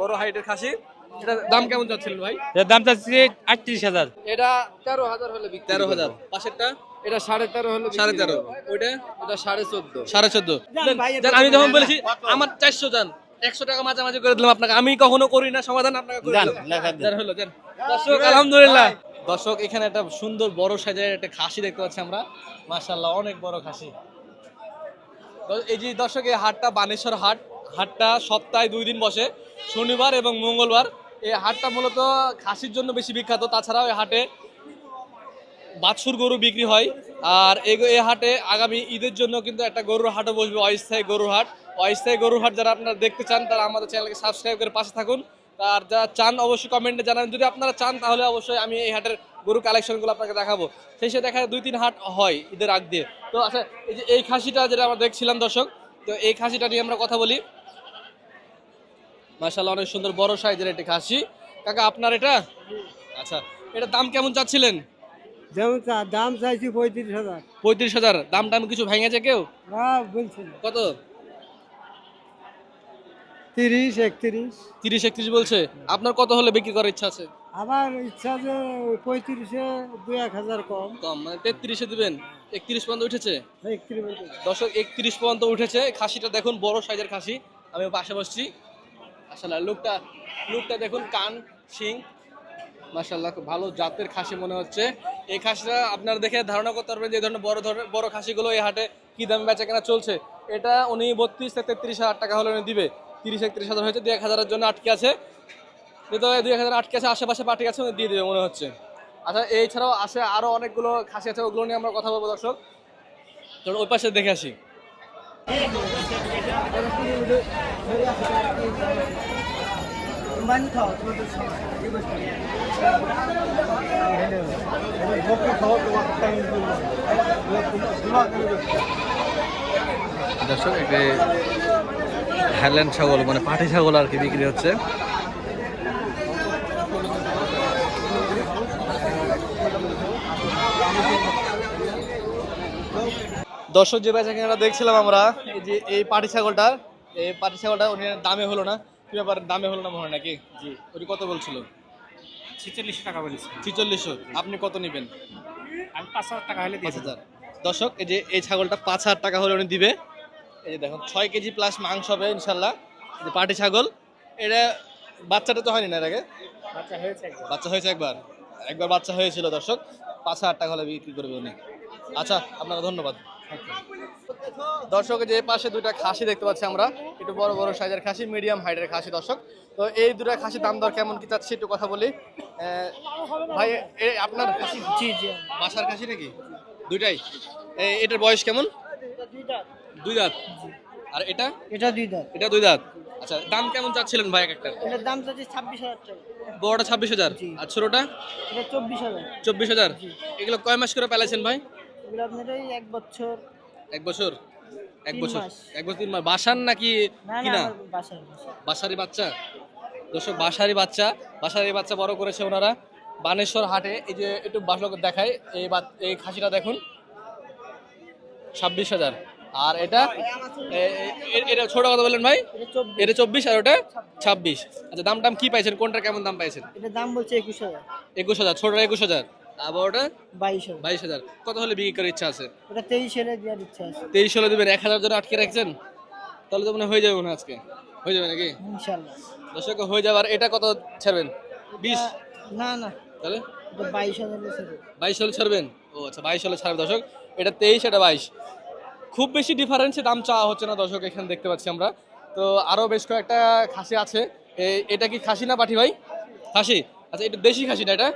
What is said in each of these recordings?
বড় হাইটের খাসি। এটা দাম কেমন যাচ্ছিলেন ভাই? এর দাম চাচ্ছি আটত্রিশ হাজার। এটা তেরো হাজার হলে বিক্রি তেরো হাজার। পাশেরটা? এটা সাড়ে তেরো হলে সাড়ে তেরো। ওইটা? এটা সাড়ে চোদ্দ। সাড়ে চোদ্দ। আমি যখন বলেছি আমার চারশো যান একশো টাকা মাঝামাঝি করে দিলাম আপনাকে। আমি কখনো করি না সমাধান আপনাকে করে দিলাম। হলো, দর্শক আলহামদুলিল্লাহ। দর্শক এখানে একটা সুন্দর বড় সাইজের একটা খাসি দেখতে পাচ্ছি আমরা। মাশাল্লাহ অনেক বড় খাসি। তো এই যে দর্শক এই হাটটা বানেশ্বর হাট। হাটটা সপ্তাহে দুই দিন বসে, শনিবার এবং মঙ্গলবার। এই হাটটা মূলত খাসির জন্য বেশি বিখ্যাত। তাছাড়াও এই হাটে বাছুর গরু বিক্রি হয়। আর এই হাটে আগামী ঈদের জন্য কিন্তু একটা গরুর হাটও বসবে, অস্থায়ী গরুর হাট। অস্থায়ী গরুর হাট যারা আপনারা দেখতে চান, তারা আমাদের চ্যানেলকে সাবস্ক্রাইব করে পাশে থাকুন। আর যারা চান অবশ্যই কমেন্টে জানান। যদি আপনারা চান, তাহলে অবশ্যই আমি এই হাটের গরু কালেকশনগুলো আপনাকে দেখাবো। সেই সাথে দেখা দুই, তিন হাট হয় ঈদের আগ দিয়ে। তো আচ্ছা এই যে এই খাসিটা যেটা আমরা দেখছিলাম দর্শক, তো এই খাসিটা নিয়ে আমরা কথা বলি। মাশাআল্লাহ অনেক সুন্দর বড় সাইজের একটি খাসি। কাকা আপনার এটা? আচ্ছা এটা দাম কেমন চাচ্ছিলেন? যেমন দাম চাইছি পঁয়ত্রিশ হাজার। পঁয়ত্রিশ হাজার। দাম টাম কিছু ভেঙেছে কেউ? বলছেন কত? তিরিশ একত্রিশ। তিরিশ একত্রিশ বলছে। আপনার কত হলে বিক্রি করার ইচ্ছা আছে? আমার ইচ্ছা যে পঁয়ত্রিশে দু এক হাজার কম। কম মানে তেত্রিশে দিবেন। একত্রিশ পর্যন্ত উঠেছে? দর্শক একত্রিশ পর্যন্ত উঠেছে। খাসিটা দেখুন বড় সাইজের খাসি। আমি পাশে বসছি। আসলে লুকটা লুকটা দেখুন, কান, শিং মাশাল্লাহ খুব ভালো জাতের খাসি মনে হচ্ছে। এই খাসিটা আপনারা দেখে ধারণা করতে পারবেন যে ধরনের বড় ধরনের, বড় খাসিগুলো এই হাটে কি দামে বেচা কেনা চলছে। এটা উনি বত্রিশ থেকে তেত্রিশ হাজার টাকা হলে উনি দিবে। তিরিশ, একত্রিশ হাজার হয়েছে দু এক হাজারের জন্য আটকে আছে। যেহেতু দুই এক হাজার আটকে আছে, আশেপাশে পার্টি আছে উনি দিয়ে দেবে মনে হচ্ছে। আচ্ছা এছাড়াও আছে আরও অনেকগুলো খাসি আছে, ওগুলো নিয়ে আমরা কথা বলব দর্শক। চলো ওই পাশে দেখে আসি। দর্শক একটি হাইল্যান্ড ছাগল মানে পাটি ছাগল আর কি বিক্রি হচ্ছে। দর্শক যে বেচা কেনাটা দেখছিলাম আমরা এই যে এই পাটি ছাগলটা এই পাটি ছাগলটা উনি দামে হলো না? কি ব্যাপার দামে হলো না মনে হয় নাকি? জি। উনি কত বলছিল? ছেচল্লিশ টাকা বলেছি। ছিচল্লিশশো। আপনি কত নেবেন? আমি পাঁচ হাজার টাকা হলে পাঁচ হাজার। দর্শক এই যে এই ছাগলটা পাঁচ হাজার টাকা হলে উনি দিবে। এই যে দেখুন ছয় কেজি প্লাস মাংস হবে ইনশাল্লাহ এই যে পাটি ছাগল এটা বাচ্চাটা তো হয়নি না এর আগে? বাচ্চা হয়েছে বাচ্চা হয়েছে একবার? একবার বাচ্চা হয়েছিল দর্শক পাঁচ হাজার টাকা হলে বিক্রি করবে উনি। আচ্ছা আপনাকে ধন্যবাদ। দর্শক যে পাশে দুইটা খাসি দেখতে পাচ্ছি আমরা। একটু বড় বড় সাইজের খাসি মিডিয়াম হাইটের খাসি দর্শক। তো এই দুটা খাসি দাম দর কেমন কি চাচ্ছি একটু কথা বলি। ভাই এ আপনার জি জি। বাসার খাসি নাকি? দুইটাই? এ- এটার বয়স কেমন? দুই দাঁত। আর এটা? এটা দুই দাঁত। এটা দুই দাঁত। আচ্ছা দাম কেমন চাচ্ছিলেন ভাই এক একটা? এটার দাম চাইছি ছাব্বিশ হাজার টাকা। বড়টা ছাব্বিশ হাজার। আর ছোটটা? এটা চব্বিশ হাজার। চব্বিশ হাজার। এগুলো কয় মাস করে পেলাইছেন ভাই? এগুলো আপনার এই এক বছর। এক বছর? এক তিন বছর। এক বছর তিন মাস। বাসার নাকি না না কিনা? আমার বাসার বাসার। বাসারি বাচ্চা? দর্শক বাসারি বাচ্চা। বাসারি বাচ্চা বড় করেছে ওনারা। বানেশ্বর হাটে এই যে একটু বাসক দেখায় এই এই খাসিটা দেখুন। ছাব্বিশ হাজার। আর এটা এটা ছোট কথা বললেন ভাই? এটা চব্বিশ। আর ওটা ছাব্বিশ। আচ্ছা দাম টাম কি পাইছেন? কোনটা কেমন দাম পাইছেন? দাম বলছে একুশ হাজার। একুশ হাজার ছোটটা একুশ হাজার। বাইশ বাইশ হাজার। কত হলে বিক্রি করার ইচ্ছা আছে? ওটা তেইশ হলে দেওয়ার ইচ্ছা আছে। তেইশ হলে দেবেন এক হাজার আটকে রাখছেন? তাহলে তো মনে হয়ে যাবে মনে আজকে। হয়ে যাবে নাকি? ইনশাল্লাহ দর্শক হয়ে যাবে। আর এটা কত ছাড়বেন? বিশ? না না। তাহলে? বাইশ হাজার বাইশ হলে ছাড়বেন? ও আচ্ছা বাইশ হলে ছাড়বে। দর্শক এটা তেইশ এটা বাইশ। খুব বেশি ডিফারেন্সে দাম চাওয়া হচ্ছে না দর্শক এখানে দেখতে পাচ্ছি আমরা। তো আরও বেশ কয়েকটা খাসি আছে। এটা কি খাসি না পাঠি ভাই? খাসি? আচ্ছা এটা দেশি খাসি না এটা?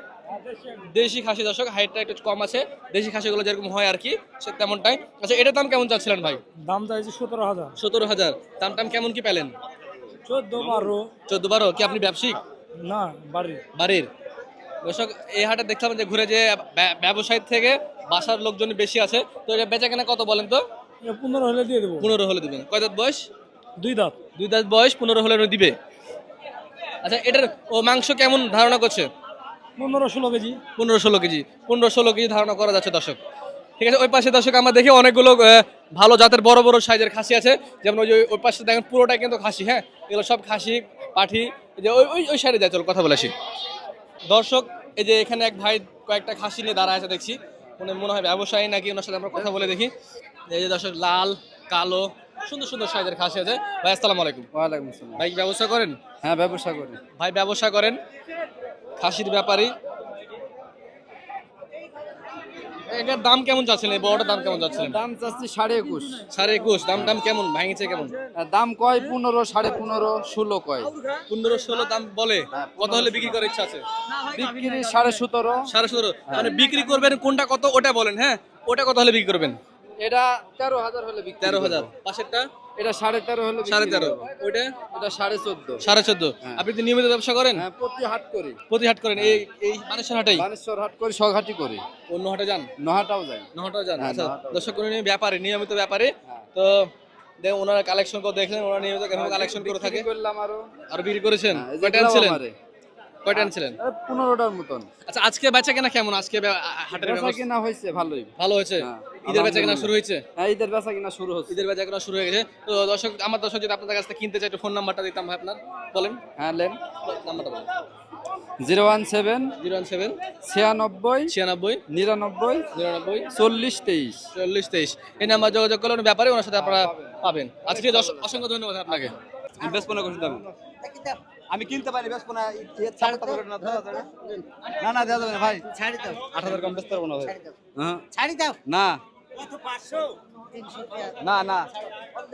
দেশি খাসি দর্শক হাইটটা একটু কম আছে। দেশি খাসিগুলো যেরকম হয় আর কি সে তেমনটাই। আচ্ছা এটার দাম কেমন চাচ্ছিলেন ভাই? দাম চাইছি সতেরো হাজার। সতেরো হাজার। দাম টাম কেমন কি পেলেন? চোদ্দ বারো। চোদ্দ বারো কি আপনি ব্যবসায়িক? না বাড়ি বাড়ির। দর্শক এই হাটে দেখলাম যে ঘুরে যে ব্যা- ব্যবসায়ী থেকে বাসার লোকজন বেশি আছে। তো এটা বেচা কেনা কত বলেন তো? পনেরো হলে দিয়ে দেবো। পনেরো হলে দিবেন। কয় দাঁত বয়স? দুই দাঁত। দুই দাঁত বয়স পনেরো হলে দিবে। আচ্ছা এটার ও মাংস কেমন ধারণা করছে? পনেরো ষোলো কেজি। পনেরো ষোলো কেজি। পনেরো ষোলো কেজি ধারণা করা যাচ্ছে দর্শক। ঠিক আছে ওই পাশে দর্শক আমরা দেখি অনেকগুলো ভালো জাতের বড় বড় সাইজের খাসি আছে। যেমন ওই যে ওই পাশে দেখেন পুরোটাই কিন্তু খাসি হ্যাঁ? এগুলো সব খাসি পাঠি এই যে ওই ওই ওই সাইডে যায় চল কথা বলে আসি। দর্শক এই যে এখানে এক ভাই কয়েকটা খাসি নিয়ে দাঁড়ায় আছে দেখছি। মনে মনে হয় ব্যবসায়ী নাকি ওনার সাথে আমরা কথা বলে দেখি। এই যে দর্শক লাল কালো সুন্দর সুন্দর সাইজের খাসি আছে। ভাই আসসালামু আলাইকুম। ওয়ালাইকুম আসসালাম। ভাই ব্যবসা করেন? হ্যাঁ ব্যবসা করেন ভাই ব্যবসা করেন? খাসির ব্যাপারী। এটার দাম কেমন চাচ্ছিলেন? এই বড়টার দাম কেমন চাচ্ছিলেন? দাম চাচ্ছি সাড়ে একুশ। সাড়ে একুশ। দাম দাম কেমন? ভাঙিছে কেমন? দাম কয়? পনেরো সাড়ে পনেরো ষোলো কয়? পনেরো ষোলো দাম বলে। কত হলে বিক্রি করার ইচ্ছা আছে? বিক্রি সাড়ে সতেরো। সাড়ে সতেরো। মানে বিক্রি করবেন কোনটা কত? ওটা বলেন হ্যাঁ? ওটা কত হলে বিক্রি করবেন? এটা তেরো হাজার হলে বিক্রি তেরো। হাজার। পাশেরটা? এটা সাড়ে তেরো হলে সাড়ে তেরো। ওইটা? এটা সাড়ে চোদ্দ। সাড়ে চোদ্দ। আপনি তো নিয়মিত ব্যবসা করেন? হ্যাঁ প্রতি হাট করি। প্রতি হাট করেন। এই এই মানুষের হাটেই? বানেশ্বর হাট করি সঘাটি করি। অন্য হাটে যান? নহাটাও যাই। নহটাও যান। হ্যাঁ, আচ্ছা দর্শক কোনো ব্যাপারে নিয়মিত ব্যাপারে। হ্যাঁ। তো দেখ ওনারা কালেকশন করে দেখলেন? ওনারা নিয়মিত কালেকশন করে থাকে? করলাম আরও। আর বিক্রি করেছেন? কয়টা। কয়টা আনছিলেন পনেরোটার মতন। আচ্ছা আজকে বেচা কেনা কেমন? আজকে হাটের বেচা কিনা হয়েছে ভালোই। ভালো হয়েছে? হ্যাঁ, ঈদের বেচা কেনা শুরু হয়েছে? হ্যাঁ ঈদের বেচা কিনা শুরু হচ্ছে। ঈদের বেচা কেনা শুরু হয়ে গেছে। তো দর্শক আমার দর্শক যদি আপনাদের কাছ থেকে কিনতে চাই একটু ফোন নাম্বারটা দিতাম ভাই আপনার। বলেন। হ্যাঁ লেন নাম্বারটা বলেন। Zero one seven zero one seven ছিয়ানব্বই ছিয়ানব্বই নিরানব্বই নিরানব্বই চল্লিশ তেইশ। চল্লিশ তেইশ। এই নাম্বার যোগাযোগ করলে ব্যাপারে ওনার সাথে আপনারা পাবেন। আজকে অসংখ্য ধন্যবাদ আপনাকে। বেশ পনেরো করছি দাম আমি কিনতে পারি বেশ পনেরো না না না দেওয়া যাবে না ভাই ছাড়ি দাও। আট হাজার কম বেচতে পারব না ভাই। হ্যাঁ। ছাড়ি দাও। না। না না।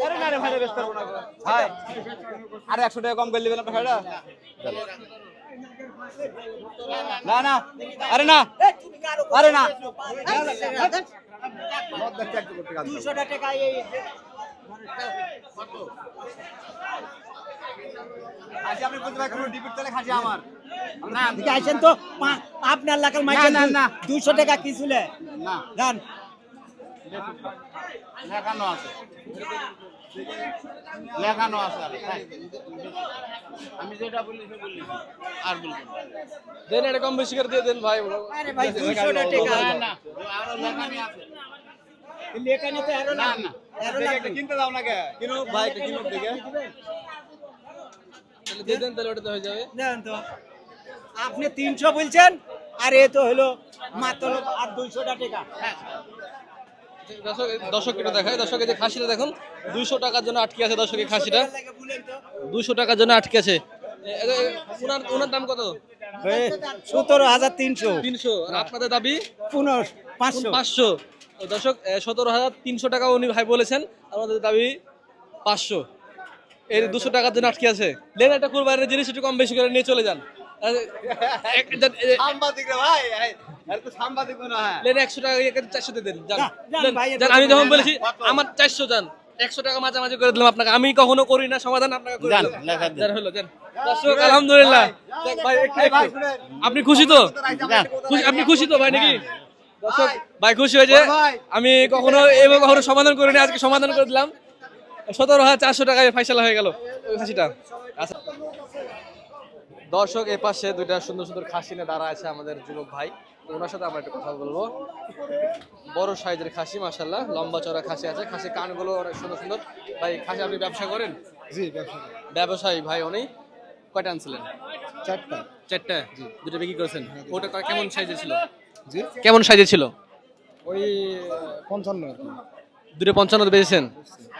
আরে না রে ভাই বেচতে পারব না ভাই আরে একশো টাকা কম করে নেবেন আপনার ভাইরা? না না। আরে না। আরে না। দুশো টাকা আপনার লাখার মাইছে না, না। দুশো টাকা কি ছিল না। জান লেখানো আছে। লেখানো আছে আমি যেটা বলি সে বলি। আর বলব দেন এটা কম বেশি করে দিয়ে দেন ভাই। আরে ভাই দুশো টাকা। না, না, আরও লেখানি আছে। লেখানি তো আরও না, না না। আরও একটা কিনতে দাও না কে? কিনো ভাই, কিনো দেখে। তাহলে দিয়ে দেন তাহলে ওটা হয়ে যাবে। দেন তো আপনি তিনশো বলছেন আর এ তো হলো মাত্র আর দুইশো টাকা। দর্শক দর্শক একটু দেখায় দর্শক যে খাসিটা দেখুন দুইশো টাকার জন্য আটকে আছে খাসিটা। দুশো টাকার জন্য আটকে আছে। ওনার ওনার দাম কত? সতেরো হাজার তিনশো। তিনশো। আর আপনাদের দাবি? পনেরো পাঁচশো। পাঁচশো। দর্শক সতেরো হাজার তিনশো টাকা উনি ভাই বলেছেন। আমাদের দাবি পাঁচশো। এর দুশো টাকার জন্য আটকে আছে। লেন একটা কুরবানের জিনিস একটু কম বেশি করে নিয়ে চলে যান। আমি যখন বলেছি আমার চারশো যান একশো টাকা মাঝামাঝি করে দিলাম আপনাকে। আমি কখনো করি না সমাধান আপনাকে করে দিলাম। লেখা দিন। যান, হলো দর্শক আলহামদুলিল্লাহ। দেখ ভাই একটু এই ভাই, একটু। শুনেন। আপনি খুশি তো? আপনি খুশি তো ভাই নাকি? দর্শক ভাই খুশি হয়েছে। আমি কখনো এবং কখনো সমাধান করিনি আজকে সমাধান করে দিলাম। সতেরো হাজার চারশো টাকায় ফাইসালা হয়ে গেল ওই খাসিটা। আচ্ছা। দর্শক এ পাশে দুইটা সুন্দর সুন্দর খাসি নিয়ে দাঁড়া আছে আমাদের যুবক ভাই। ওনার সাথে আমরা একটু কথা বলব। বড় সাইজের খাসি মাসাল্লাহ লম্বা চড়া খাসি আছে। খাসি কানগুলো অনেক সুন্দর সুন্দর। ভাই খাসি আপনি ব্যবসা করেন? জি ব্যবসা ব্যবসায়ী ভাই উনি। কয়টা আনছিলেন? চারটা। চারটা? জি। দুটো বিক্রি করেছেন। ওটা কেমন সাইজে ছিল? জি? কেমন সাইজে ছিল? ওই পঞ্চান্ন দুটো পঞ্চান্ন বেচেছেন?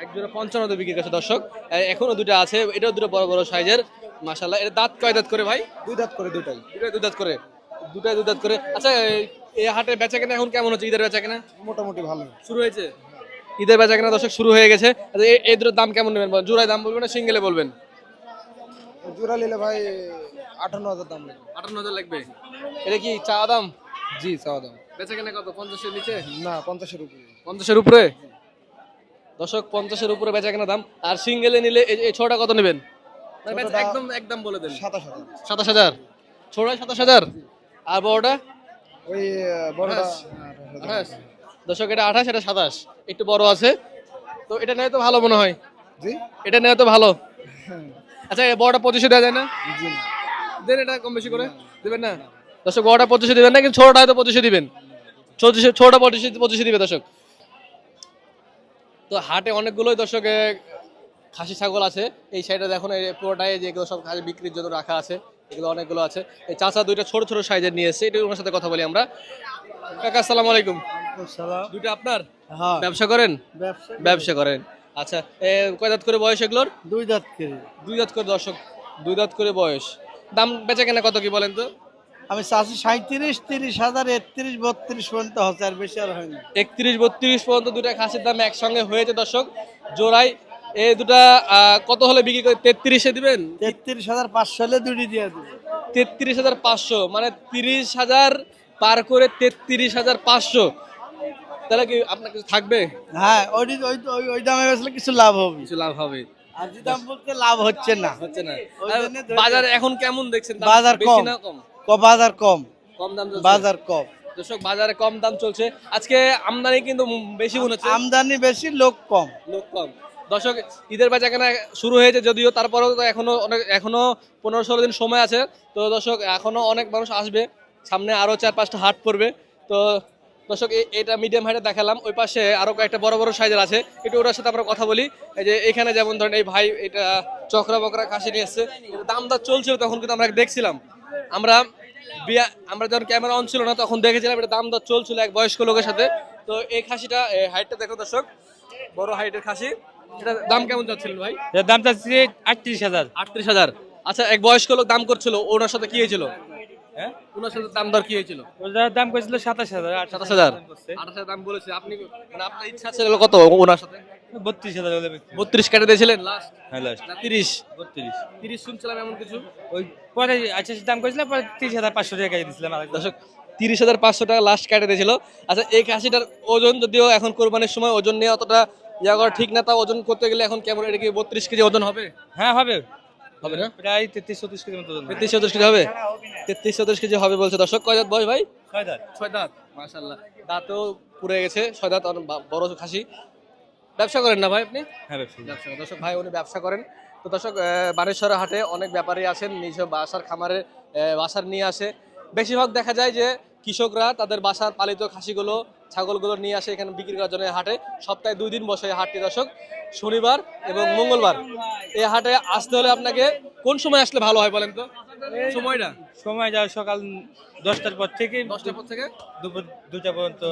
এক দুটো পঞ্চান্ন বিক্রি করেছে দর্শক। এখনও দুটো আছে এটাও দুটো বড় বড় সাইজের। মাশাল্লাহ এটা দাঁত কয় দাঁত করে ভাই? দুই দাঁত করে দুটাই। দুটাই দু দাঁত করে। দুটাই দু দাঁত করে। আচ্ছা এই- হাটে বেচা কেনা এখন কেমন হচ্ছে? ঈদের বেচা কেনা? মোটামুটি ভালো। শুরু হয়েছে? ঈদের বেচা কেনা দর্শক শুরু হয়ে গেছে। আচ্ছা, এই- দুটোর দাম কেমন নেবেন? জোড়ায় দাম বলবেন না সিঙ্গেলে বলবেন? জোড়া নিলে ভাই আটান্ন হাজার দাম লাগবে আটান্ন হাজার লাগবে? এটা কি চা দাম? জি চাওয়া দাম। বেচা কেনা কত? পঞ্চাশের নিচে? না পঞ্চাশের উপরে। পঞ্চাশের উপরে? দর্শক পঞ্চাশের উপরে বেচা কেনা দাম। আর সিঙ্গেলে নিলে এই- ছটা কত নেবেন? একদম একদম বলে দেন। সাতাশ হাজার। সাতাশ হাজার। ছোড়ায় সাতাশ হাজার। আর বড়টা? ওই আহ, বড়টা আঠাশ। আঠাশ এটা আঠাশ এটা সাতাশ। একটু বড় আছে। তো এটা নেয় তো ভালো মনে হয়। জি? এটা নেয় তো ভালো। আচ্ছা এই বড়টা পঁচিশে দেওয়া যায় না? দেন এটা কম বেশি করে। দেবেন না? দর্শক বড়টা পঁচিশে দিবেন না কিন্তু ছোটটা হয়তো পঁচিশে দিবেন। ছোটটা পঁচিশে পঁচিশে দিবে দর্শক। তো হাটে অনেকগুলোই দর্শক খাসি ছাগল আছে। এই সাইডে দেখুন এই পুরোটাই যেগুলো সব খাসি বিক্রির জন্য রাখা আছে এগুলো অনেকগুলো আছে। এই চাচা দুইটা ছোট ছোট সাইজের নিয়ে এসেছে এটা ওনার সাথে কথা বলি আমরা। কাকা আসসালামু আলাইকুম। দুইটা আপনার? হ্যাঁ। ব্যবসা করেন? ব্যবসা করেন। আচ্ছা এ, কয় দাঁত করে বয়স এগুলোর? দুই দাঁত কেজি দুই দাঁত করে দর্শক দুই দাঁত করে বয়স। দাম বেচা কেনা কত কি বলেন তো? আমি চাষি সাঁত্রিশ তিরিশ হাজার একত্রিশ বত্রিশ পর্যন্ত হচ্ছে আর বেশি আর হয়নি একত্রিশ বত্রিশ পর্যন্ত দুটা খাসির দাম একসঙ্গে হয়েছে দর্শক। জোড়াই এই দুটা কত হলে বিক্রি করে? তেত্রিশে দিবেন? তেত্রিশ হাজার পাঁচশো হলে দুটি দিয়ে দেবো। তেত্রিশ হাজার পাঁচশো মানে তিরিশ হাজার পার করে তেত্রিশ হাজার পাঁচশো। তাহলে কি আপনার কিছু থাকবে? হ্যাঁ ওই ওই ওই- দামে বেচলে কিছু লাভ হবে। কিছু লাভ হবে। আর যে দাম বলতে লাভ হচ্ছে না। হচ্ছে না। বাজার এখন কেমন দেখছেন? বাজার বেশি কম। না কম? বাজার কম। কম দাম চলছে? বাজার কম। দর্শক বাজারে কম দাম চলছে। আজকে আমদানি কিন্তু বেশি মনে হচ্ছে। আমদানি বেশি লোক কম। লোক কম। দর্শক ঈদের বেচা কেনা শুরু হয়েছে যদিও তারপরেও তো এখনও অনেক এখনও পনেরো ষোলো দিন সময় আছে। তো দর্শক এখনও অনেক মানুষ আসবে। সামনে আরও চার পাঁচটা হাট পড়বে। তো দর্শক এটা মিডিয়াম হাইটে দেখালাম। ওই পাশে আরও কয়েকটা বড় বড় সাইজের আছে। একটু ওটার সাথে আমরা কথা বলি। এই যে এখানে যেমন ধরেন এই ভাই এটা চক্রা বকরা খাসি নিয়ে এসছে। দাম দর চলছিল তখন কিন্তু আমরা দেখছিলাম। আমরা বিয়া আমরা যখন ক্যামেরা অন ছিল না তখন দেখেছিলাম এটা দাম দর চলছিল এক বয়স্ক লোকের সাথে। তো এই খাসিটা হাইটটা দেখো দর্শক বড় হাইটের খাসি। এটা দাম কেমন যাচ্ছিলেন ভাই? এর দাম চাচ্ছি আটত্রিশ হাজার। আটত্রিশ হাজার। আচ্ছা এক বয়স্ক লোক দাম করছিল ওনার সাথে কি হয়েছিল? হ্যাঁ? ওনার সাথে দাম দর কি হয়েছিল? ওটার দাম করেছিল সাতাশ হাজার সাতাশ হাজার। আঠাশ হাজার দাম বলেছে। আপনি মানে আপনার ইচ্ছা ছিল কত ওনার সাথে? বত্রিশ হাজার বত্রিশ কেটে দিয়েছিলেন লাস্ট হ্যাঁ লাস্ট তিরিশ? বত্রিশ। তিরিশ শুনছিলাম এমন কিছু। ওই পরে আচ্ছা দাম করেছিল পরে তিরিশ হাজার পাঁচশো টাকা দিয়েছিলাম আর দর্শক তিরিশ হাজার পাঁচশো টাকা লাস্ট কেটে দিয়েছিল আচ্ছা এই খাসিটার ওজন যদিও এখন কোরবানির সময় ওজন নিয়ে অতটা ইয়া করা ঠিক না তা ওজন করতে গেলে এখন কেমন এটা কি বত্রিশ কেজি ওজন হবে? হ্যাঁ হবে। হবে না? প্রায় তেত্রিশ চৌত্রিশ কেজি মতো তেত্রিশ চৌত্রিশ কেজি হবে? তেত্রিশ চৌত্রিশ কেজি হবে বলছে দর্শক। কয় দাঁত বয়স ভাই? ছয় দাঁত। ছয় দাঁত মাশাল্লাহ দাঁতও পুড়ে গেছে ছয় দাঁত বড় খাসি। ব্যবসা করেন না ভাই আপনি? হ্যাঁ ব্যবসা ব্যবসা করেন। দর্শক ভাই উনি ব্যবসা করেন। তো দর্শক আহ, বানেশ্বরের হাটে অনেক ব্যাপারী আছেন নিজ বাসার খামারে বাসার নিয়ে আসে। বেশিরভাগ দেখা যায় যে কৃষকরা তাদের বাসার পালিত খাসিগুলো ছাগলগুলো নিয়ে আসে এখানে বিক্রি করার জন্য হাটে। সপ্তাহে দুই দিন বসে হাটটি দর্শক শনিবার এবং মঙ্গলবার। এই হাটে আসতে হলে আপনাকে কোন সময় আসলে ভালো হয় বলেন তো? সময়টা? সময় যায় সকাল দশটার পর থেকে দশটার পর থেকে? দুপুর দুটা পর্যন্ত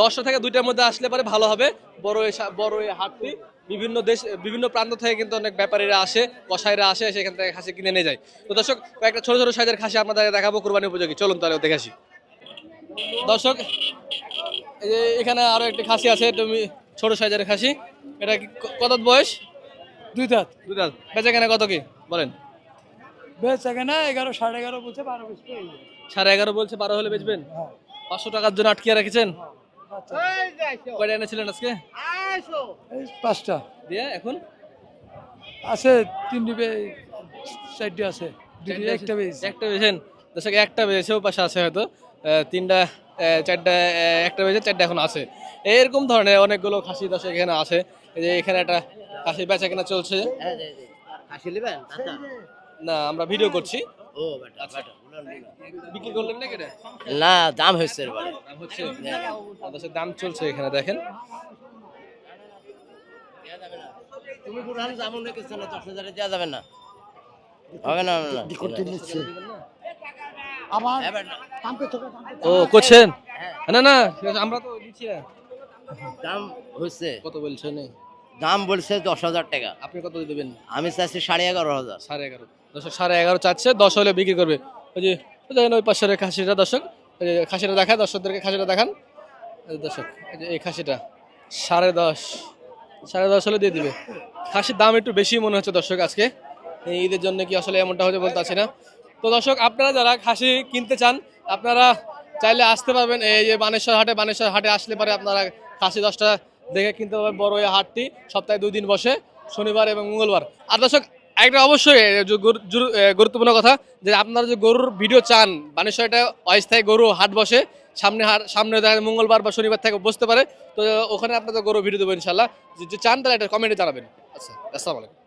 দশটা থেকে দুইটার মধ্যে আসলে পরে ভালো হবে। বড় বড় এই হাটটি। বিভিন্ন দেশ বিভিন্ন প্রান্ত থেকে কিন্তু অনেক ব্যাপারীরা আসে কসাইরা আসে সেখান থেকে খাসি কিনে নিয়ে যায়। তো দর্শক কয়েকটা ছোট ছোট সাইজের খাসি আপনাদের দেখাবো কুরবানি উপযোগী। চলুন তাহলে দেখে আসি। দর্শক এই এখানে আরও একটি খাসি আছে তুমি ছোট সাইজের খাসি। এটা কত বয়স? দুই দাঁত। দুই দাঁত। বেচা কেনা কত কি? বলেন। বেশ এখানে এগারো সাড়ে এগারো বলছে বারো সাড়ে এগারো বলছে বারো হলে বেচবেন? পাঁচশো টাকার জন্য আটকিয়ে রেখেছেন? কয়টা এনেছিলেন আজকে? এই পাঁচটা। দিয়ে এখন? আছে তিনটি চারটি আছে। দুটি একটা বেশ একটা বেছেন দর্শক একটা বেছে পাশে আছে হয়তো। তিনটা চারটা একটা বেজে চারটা এখন আছে। এরকম ধরনের অনেকগুলো খাসি দর্শক এখানে আছে। যে এখানে একটা খাসি বেচা কেনা চলছে। হাসি নেবেন? আচ্ছা। না আমরা ভিডিও করছি। বেটা বিক্রি করলেন না কেটে না দাম হয়েছে হচ্ছে। দাম চলছে এখানে দেখেন। তুমি পুরান যেমন রেখেছো না দশ হাজারে দেওয়া যাবে না। হবে না হবে না। হ্যাঁ, বেটা। ও করছেন? না না আমরা তো দিচ্ছি না। দাম হয়েছে কত বলছেন দাম বলছে দশ হাজার টাকা। আপনি কত দেবেন? আমি চাইছি সাড়ে এগারো হাজার। সাড়ে এগারো। দর্শক সাড়ে এগারো চাচ্ছে দশ হলে বিক্রি করবে। ওই যে ওই দেখেন ওই পাশের খাসিটা দর্শক ওই খাসিটা দেখায় দর্শকদেরকে খাসিটা দেখান। এই যে দর্শক যে এই খাসিটা সাড়ে দশ। সাড়ে দশ হলে দিয়ে দিবে। খাসির দাম একটু বেশি মনে হচ্ছে দর্শক আজকে। ঈদের জন্য কি আসলে এমনটা হতে বলতে পারছি না। তো দর্শক, আপনারা যারা খাসি কিনতে চান, আপনারা চাইলে আসতে পারবেন। এই যে বানেশ্বর হাটে বানেশ্বর হাটে আসলে পরে আপনারা খাসি দশটা দেখে কিনতে পারবেন বড় এই হাটটি। সপ্তাহে দুই দিন বসে, শনিবার এবং মঙ্গলবার। আর দর্শক একটা অবশ্যই গুরুত্বপূর্ণ কথা যে আপনারা যে গরুর ভিডিও চান, বানেশ্বর এটা অস্থায়ী গরু হাট বসে সামনে হার, সামনে দেখা মঙ্গলবার বা শনিবার থেকে বসতে পারে। তো ওখানে আপনাদের গরু ভিডিও দেবো ইনশাল্লাহ যে- চান তাহলে একটা কমেন্টে জানাবেন। আচ্ছা আসসালামু আলাইকুম।